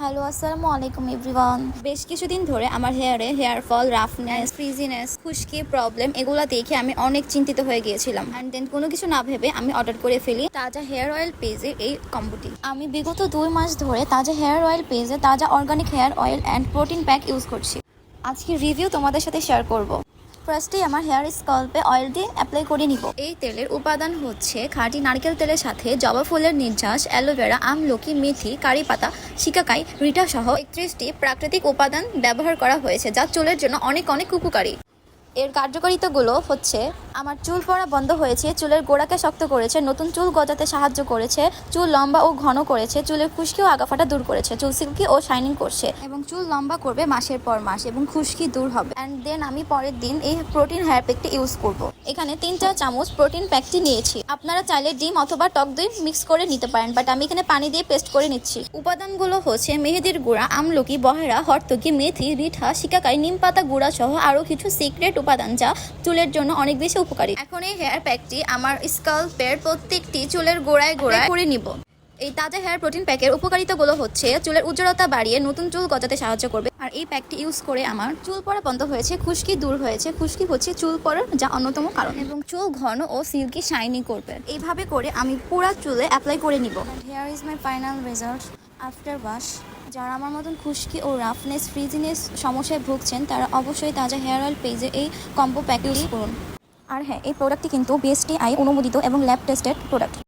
Hello আসসালামু আলাইকুম everyone বেশ কিছুদিন ধরে আমার হেয়ারে হেয়ার ফল রাফনেস ফ্রিজিনেস খুশকি প্রবলেম এগুলো দেখে আমি অনেক চিন্তিত হয়ে গিয়েছিলাম। অ্যান্ড দেন কোনো কিছু না ভেবে আমি অর্ডার করে ফেলি তাজা হেয়ার অয়েল পেজে এই কম্বোটি আমি বিগত দুই মাস ধরে তাজা হেয়ার অয়েল পেজে তাজা organic hair oil and protein pack use করছি। আজকে রিভিউ তোমাদের সাথে শেয়ার করব। ফার্স্টেই আমার হেয়ার স্কাল্পে অয়েল দিয়ে অ্যাপ্লাই করে নিব। এই তেলের উপাদান হচ্ছে খাঁটি নারকেল তেলের সাথে জবা ফুলের নির্যাস অ্যালোভেরা আমলকি মেথি কারি পাতা শিকাকাই রিটা সহ একত্রিশটি প্রাকৃতিক উপাদান ব্যবহার করা হয়েছে যা চুলের জন্য অনেক অনেক উপকারী। এর কার্যকারিতাগুলো হচ্ছে আমার চুল পড়া বন্ধ হয়েছে, চুলের গোড়াকে শক্ত করেছে, নতুন চুল গজাতে সাহায্য করেছে, চুল লম্বা ও ঘন করেছে, চুলের খুশকি ও আগাফাটা দূর করেছে, চুল সিল্কি ও শাইনিং করছে। এবং চুল লম্বা করবে মাসের পর মাস এবং খুশকি দূর হবে। অ্যান্ড দেন আমি পরের দিন এই প্রোটিন হেয়ার প্যাকটি ইউজ করব। এখানে তিন চার চামচ প্রোটিন প্যাকটি নিয়েছি। আপনারা চাইলে ডিম অথবা টক দই মিক্স করে নিতে পারেন বাট আমি এখানে পানি দিয়ে পেস্ট করে নিচ্ছি। উপাদানগুলো হচ্ছে মেহেদির গুঁড়া, আমলকি, বহেরা, হর্তকি, মেথি, রিঠা, শিকাকাই, নিম পাতা গুঁড়া সহ আরও কিছু সিক্রেট উপাদান যা চুলের জন্য অনেক বেশি উপকারী। এখন এই হেয়ার প্যাকটি আমার স্কাল্পের প্রত্যেকটি চুলের গোড়ায় গোড়ায় করে নিব। এই তাজা হেয়ার প্রোটিন প্যাকের উপকারিতাগুলো হচ্ছে, চুলের উজ্জ্বলতা বাড়িয়ে নতুন চুল গজাতে সাহায্য করবে। আর এই প্যাকটি ইউজ করে আমার চুল পড়া বন্ধ হয়েছে, খুশকি দূর হয়েছে, খুশকি হচ্ছে চুল পড়ার যা অন্যতম কারণ। এবং চুল ঘন ও সিল্কি শাইনি করবে। এইভাবে করে আমি পুরা চুলে অ্যাপ্লাই করে নিব। Here is my final result after wash যারা আমার মতন খুশকি ও রাফনেস ফ্রিজিনেস সমস্যায় ভুগছেন, তারা অবশ্যই তাজা হেয়ার অয়েল পেজে এই কম্বো প্যাক ইউজ করুন। আর হ্যাঁ এই প্রোডাক্টটি কিন্তু বিএসটিআই অনুমোদিত এবং ল্যাব টেস্টেড প্রোডাক্ট